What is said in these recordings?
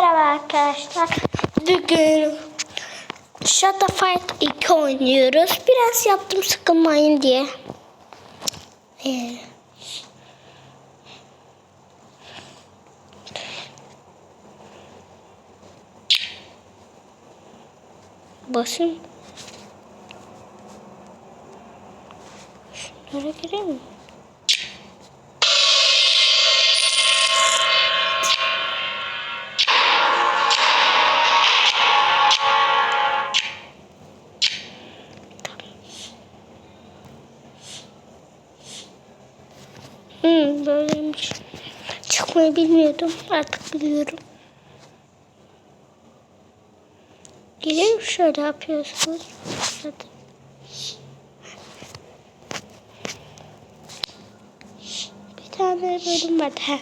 Merhaba arkadaşlar. Bugün Shadow Fight 2 oynuyoruz. Biraz yaptım sıkılmayın diye. Ee, basın. Şunlara gireyim mi? Çıkmayı bilmiyordum. Artık biliyorum. Gelin şöyle yapıyorsunuz. Hadi. Bir tane bölüm var. Ha.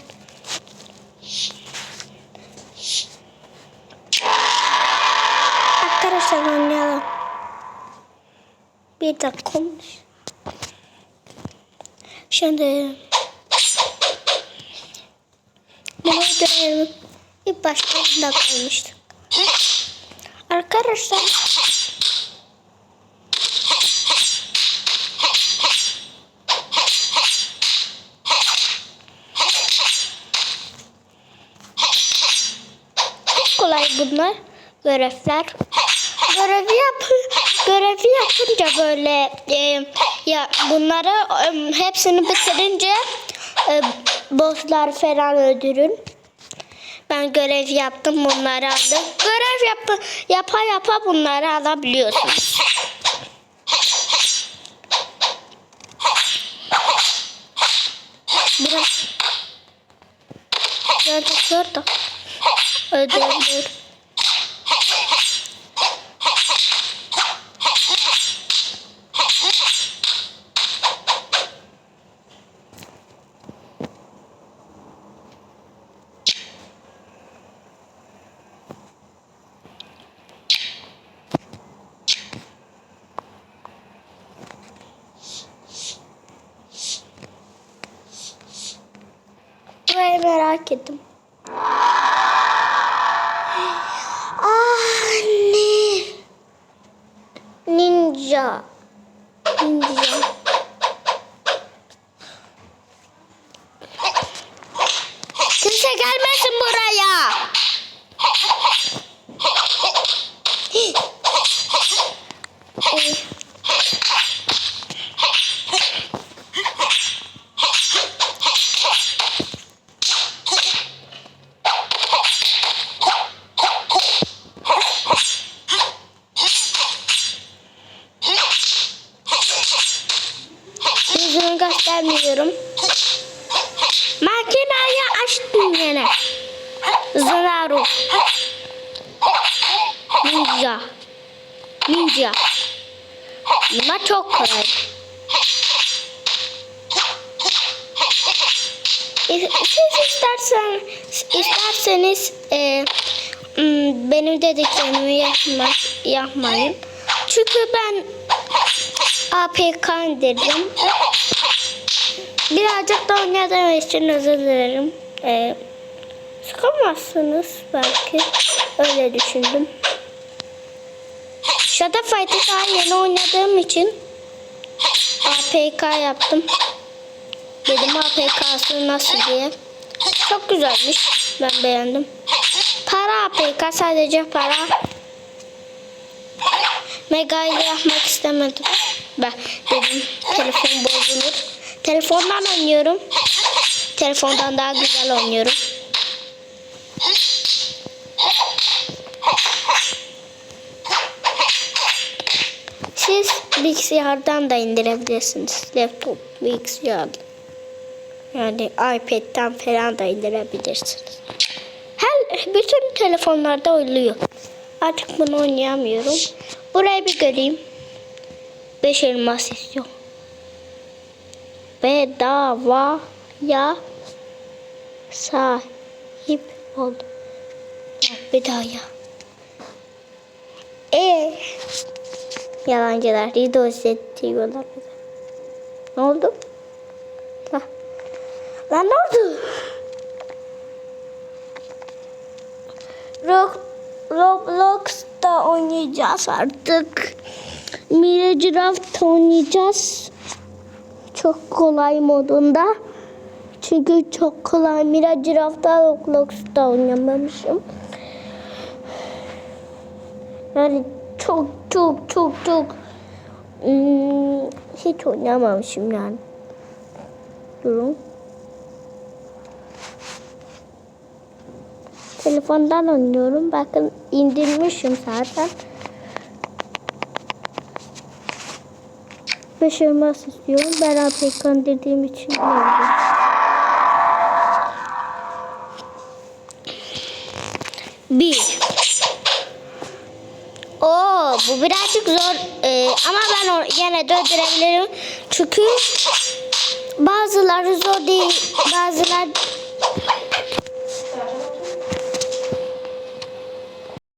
Arkadaşlar oynayalım. Bir dakika. Şimdi bunu görelim. İlk başlarında kalmıştık. Arkadaşlar kolay bunlar görevler. Görevi yap görevi yapınca böyle e, ya bunları e, hepsini bitirince e, bosslar falan öldürün. Ben görev yaptım bunları aldım. Görev yap yapa yapa bunları alabiliyorsunuz. Biraz Gördüm gördüm. Öldürüyorum. Burayı merak ettim. Ah ne? Ninja. Ninja. Kimse gelmesin buraya. Evet. Göstermiyorum. Makinayı açtım yine. Zanaru. Ninja. Ninja. Bunlar çok kolay. Siz istersen, isterseniz e, benim dediklerimi yapma, yapmayın. Çünkü ben APK indirdim. Birazcık da oynadığım için özür dilerim. Ee, sıkamazsınız belki. Öyle düşündüm. Shadow Fight'ı daha yeni oynadığım için APK yaptım. Dedim APK'sı nasıl diye. Çok güzelmiş. Ben beğendim. Para APK sadece para. Mega ile yapmak istemedim. Ben dedim telefon bozulur. Telefondan oynuyorum. Telefondan daha güzel oynuyorum. Siz bilgisayardan da indirebilirsiniz. Laptop, bilgisayar. Yani iPad'den falan da indirebilirsiniz. Her bütün telefonlarda oluyor. Artık bunu oynayamıyorum. Burayı bir göreyim. 5 elmas istiyor. Bedavaya sahip ol. Bedavaya. E Yalancılar izletiyorlar bize. Ne oldu? Lan, Lan ne oldu? Ro- Roblox'ta oynayacağız artık. Minecraft oynayacağız. Çok kolay modunda. Çünkü çok kolay Minecraft'ta Roblox'ta oynamamışım. Yani çok çok çok çok hmm, hiç oynamamışım yani. Durun. Telefondan oynuyorum. Bakın indirmişim zaten. Beş elmas istiyorum. Ben APK indirdiğim için oldu. Bir. Oo, bu birazcık zor Ee, ama ben onu yine de öldürebilirim. Çünkü bazıları zor değil, bazılar